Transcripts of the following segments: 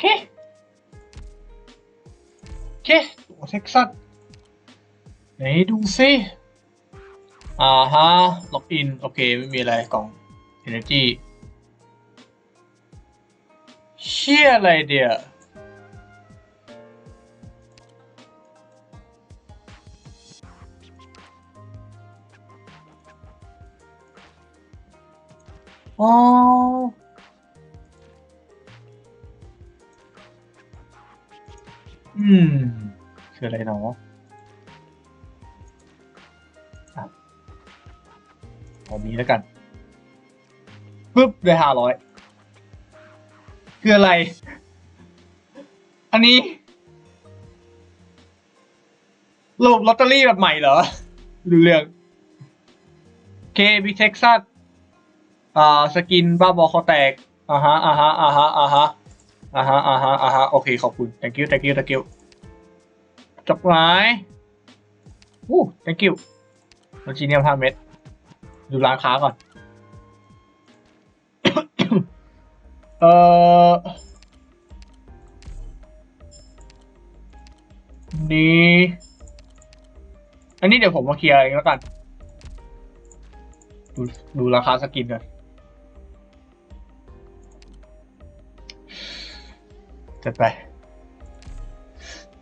เคโอเคตัวเท็กซัสไหนดูซิอ่าฮะล็อกอินโอเคไม่มีอะไรกล่อง Energy เชี่ยอะไรเดียวอ๋อ มคืออะไรเนาะอะเอานี้แล้วกันปึ๊บได้ห้าร้อยคืออะไร อันนี้รูปลอตเตอรี่แบบใหม่เหรอดูเรื่องเคบิเท็กซัสอ่า สกินบ้าบอคอแตกอ่าฮะอ่าฮะอ่าฮะอ่าฮะ อ่าฮะอ่าฮะอ่าฮะโอเคขอบคุณ thank you thank you thank you จบไม้อู้ thank you โลจีเนียมห้าเม็ดดูร้านค้าก่อน เอ่อ นี่ อันนี้เดี๋ยวผมมาเคลียร์เองแล้วกัน ดูดูราคาสกินกัน จัดไป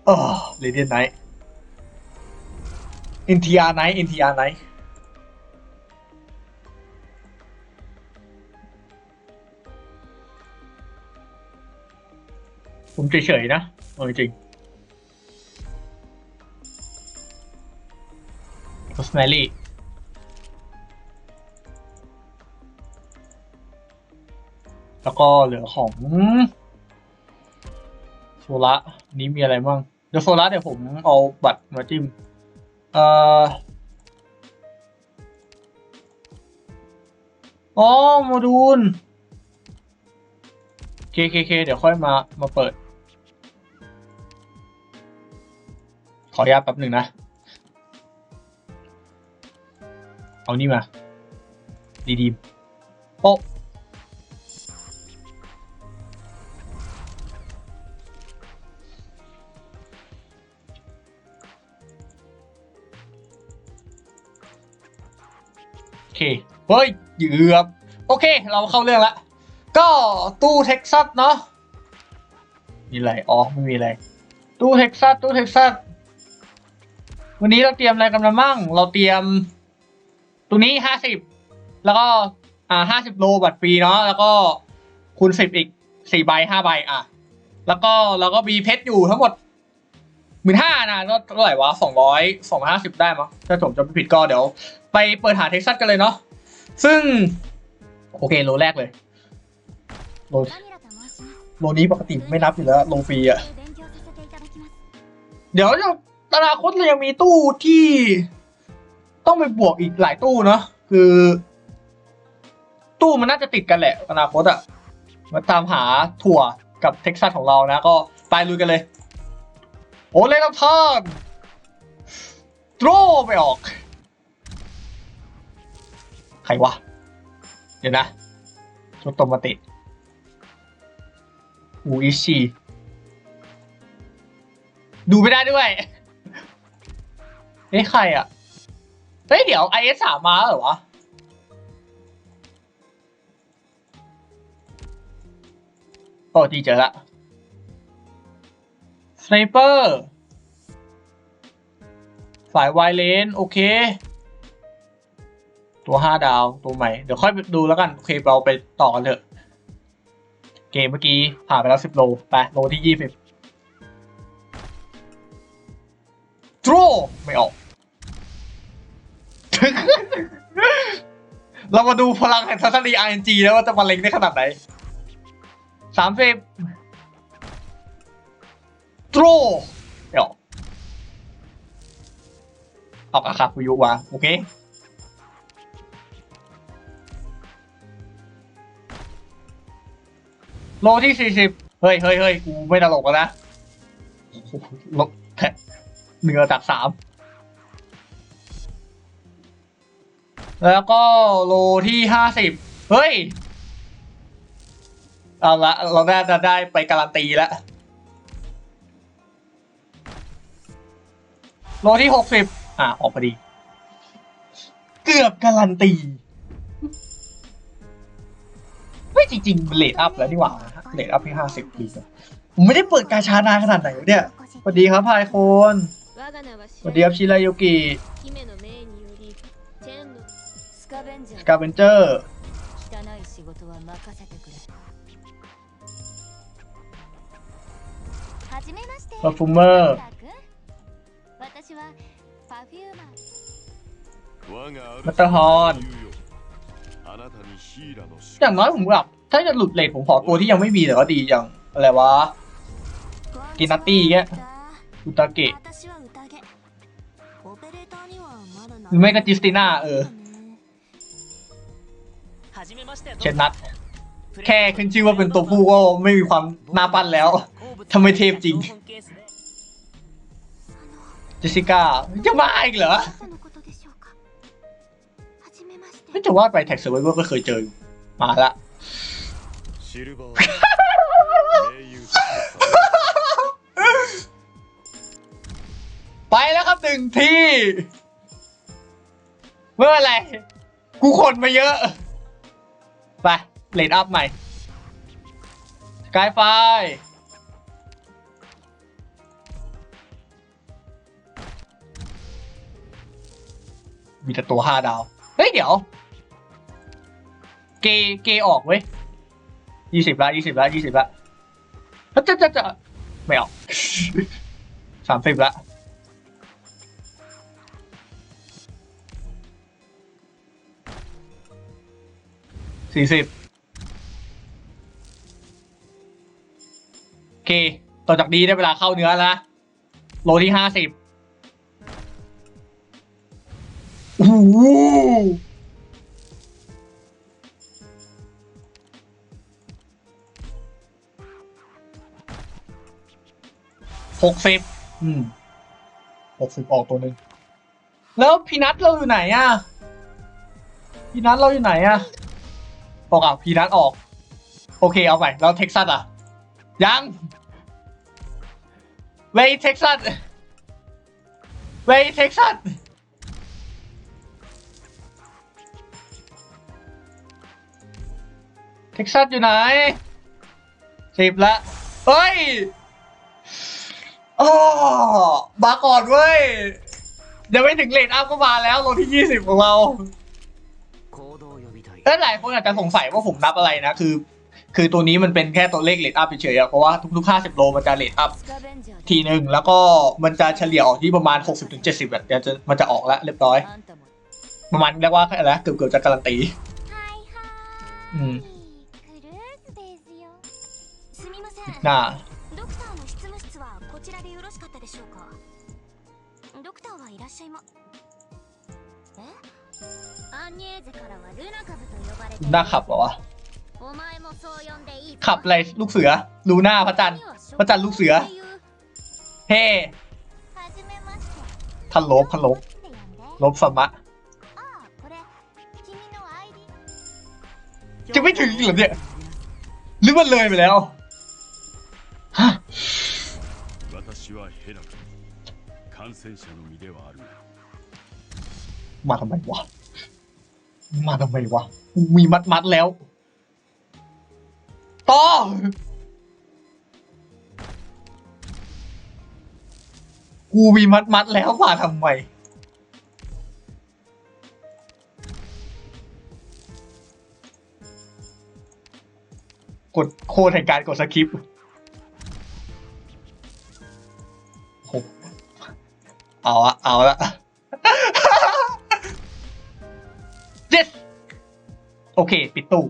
เออเรเดียนไนท์อินทีอาร์ไนท์อินทีอาร์ไนท์ผมเฉยๆนะเอาจริง personally แล้วก็เหลือของ โซละนี้มีอะไรบ้างเดี๋ยวโซละเดี๋ยวผมเอาบัตรมาจิ้มเอ่ออ๋อโมดูลเคเคเคเดี๋ยวค่อยมามาเปิด ขออนุญาตแป๊บหนึ่งนะ เอานี่มา ดีดีโป๊ะ เค เฮ้ยเหยือบ โอเค เราเข้าเรื่องละ ก็ตู้เท็กซัสเนาะ มีอะไร อ๋อ ไม่มีอะไร ตู้เท็กซัส ตู้เท็กซัส วันนี้เราเตรียมอะไรกันมามั่ง เราเตรียม ตัวนี้ห้าสิบ แล้วก็ อ่าห้าสิบโลบัตรฟรีเนาะ แล้วก็คูณสิบอีกสี่ใบห้าใบ อะ แล้วก็เราก็มีเพชรอยู่ทั้งหมด หมื่นห้านะก็เท่าไหร่วะสองร้อยสองห้าสิบได้มั้งถ้าผมจะไม่ผิดก็เดี๋ยว ไปเปิดหาเท็กซัสกันเลยเนาะซึ่ง โอเคโลแรกเลยโลโลนี้ปกติไม่นับอยู่แล้วโลฟรีอะเดี๋ยวอนาคตเรายังมีตู้ที่ต้องไปบวกอีกหลายตู้เนาะคือ ตู้มันน่าจะติดกันแหละ อนาคตอะมาตามหาถั่วกับเท็กซัสของเรานะ ก็ไปลุยกันเลย โอ้เล่นทอนโตรไปออก ใครวะ เดี๋ยวนะโชโตมาติอูอิชิดูไม่ได้ด้วยเฮ้ใครอะ เฮ้ย เดี๋ยว IS สามมาเหรอวะ โอ้ดีเจอละ สไนเปอร์ สายไวเลน โอเค ตัวห้าดาว ตัวใหม่ เดี๋ยวค่อยดูแล้วกัน โอเค เราไปต่อกันเถอะ เกมเมื่อกี้ ผ่านไปแล้วสิบโล ไป โลที่ยี่สิบดรไม่ออก เรามาดูพลังแห่งทัศนี RNG แล้วว่าจะมาเล็งได้ขนาดไหนสามสิบ ดรไม่ออกออกอาคาคุยุวะโอเคโลที่สี่สิบเฮ้ยเฮ้ยเฮ้ยกูไม่ตลกแล้วนะลบแทเหนือจากสามแล้วก็โลที่ห้าสิบเฮ้ย เอาละ เราได้จะได้ไปการันตีแล้ว โลที่หกสิบอะ ออกพอดี เกือบการันตีไม่จริงๆเลดอัพแล้วนี่หว่าเลดอัพที่ห้าสิบปีผมไม่ได้เปิดกาชานานขนาดไหนเนี่ยสวัสดีครับพายคนสวัสดีครับชิรายโยกิสกาเบนเจอร์พาฟูเมอร์ มัตเตอร์ฮอนอย่างน้อยผมแบบถ้าจะหลุดเลทผมขอตัวที่ยังไม่มีแต่ว่าดีอย่างอะไรวะกินาตี้เงี้ยอุตาเกะหรือไม่ก็จิสติน่าเออเชนนัทแค่ขึ้นชื่อว่าเป็นตัวผู้ก็ไม่มีความน่าปั้นแล้วทำไมเทพจริง เจสิก้าจะมาอีกเหรอ ไม่จะว่าไปแท็กเซอร์ไวเวอร์ก็เคยเจอมาละไปแล้วครับหนึ่งที่ เมื่อไร กูคนมาเยอะ ไปเลดอัพใหม่กายไฟมีแต่ตัวห้าดาว เฮ้ย เดี๋ยว เกเกออกเว้ยยี่สิบละยี่สิบละยี่สิบละจะจะจะจะไม่ออกสามสิบละสี่สิบโอเค ต่อจากนี้ได้เวลาเข้าเนื้อแล้วนะโลที่ห้าสิบโอ้ หหกสิบอืมหกสิบออกตัวหนึ่งแล้วพีนัทเราอยู่ไหนอะพีนัทเราอยู่ไหนอะออกอะพีนัทออก โอเคเอาไปแล้วเท็กซัสอะ ยังเวย์เท็กซัสเวย์เท็กซัสเท็กซัสอยู่ไหนสิบละเฮ้ย อ๋อาก่อนเว้ยเดี๋ยวไม่ถึงเลทอัพก็มาแล้วโลที่ยี่สิบของเราถ้าหลายคนอาจจะสงสัยว่าผมนับอะไรนะ คือ คือตัวนี้มันเป็นแค่ตัวเลขเลตอัพเฉยๆเพราะว่าทุกๆ 50 โลมันจะเลตอัพทีหนึ่งแล้วก็มันจะเฉลี่ยออกที่ประมาณ 60-70แบบจะมันจะออกแล้วเรียบร้อย ประมาณเรียกว่าอะไรเกือบๆจะการันตี อืมน่า クターはいらっしゃいまえアンニエーゼからはルナ株と呼ばれている หน้าขับเหรอวะ お前もそう呼んでいいぞ ขับอะไรลูกเสือ ลูน่าพระจันทร์ พระจันทร์ลูกเสือ เฮ้ はじめまして ทันลบทันลบ って呼んでลบสมะ ああこれ君の ID จะไม่ถึงอีกเหรอเนี่ย หรือมันเลยไปแล้วฮะ 私はヘラク 感染者の身ではあるが มาทำไมวะ มาทำไมวะ มีมัดมัดๆแล้ว ต่อ กูมีมัดมัดๆแล้วมาทำไม กดโคดแห่งการกดสคริปต์ เอาอะเอาละ yes โอเค ปิดตู้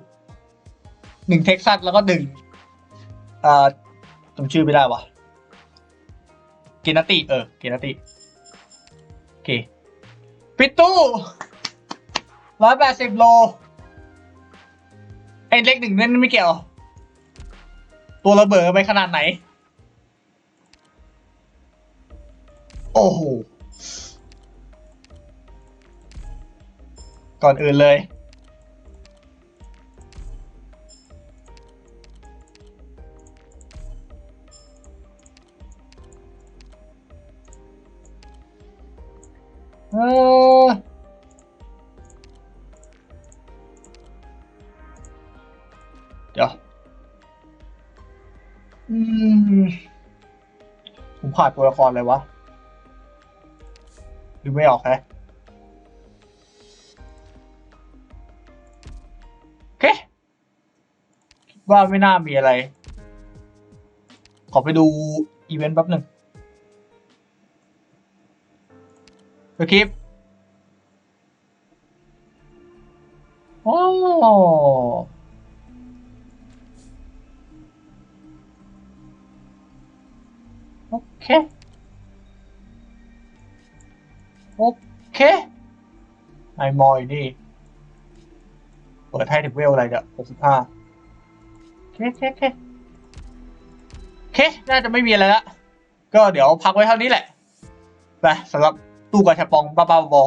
หนึ่งเท็กซัสแล้วก็หนึ่งอ่าจำชื่อไม่ได้วะเกนาติ เออ เกนาติ โอเค ปิดตู้ร้อยแปดสิบโลไอ้เล็กหนึ่งนั่นไม่เกี่ยว ตัวระเบิดไปขนาดไหน โอ้โห ก่อนอื่นเลย เออเดี๋ยว อืม ผมขาดตัวละครเลยวะ ดูไม่ออกแฮะโอเคคิดว่าไม่น่ามีอะไร ขอไปดูอีเวนต์แป๊บหนึ่งสคริปโอ้โอเค โอเคไอมอยนี่ เปิดให้ถึงเวลอะไรเนี่ยหกสิบห้าเคเคเคเคน่าจะไม่มีอะไรละ ก็เดี๋ยวพักไว้เท่านี้แหละ ไปสำหรับตู้กระชับปองบ้าๆบอ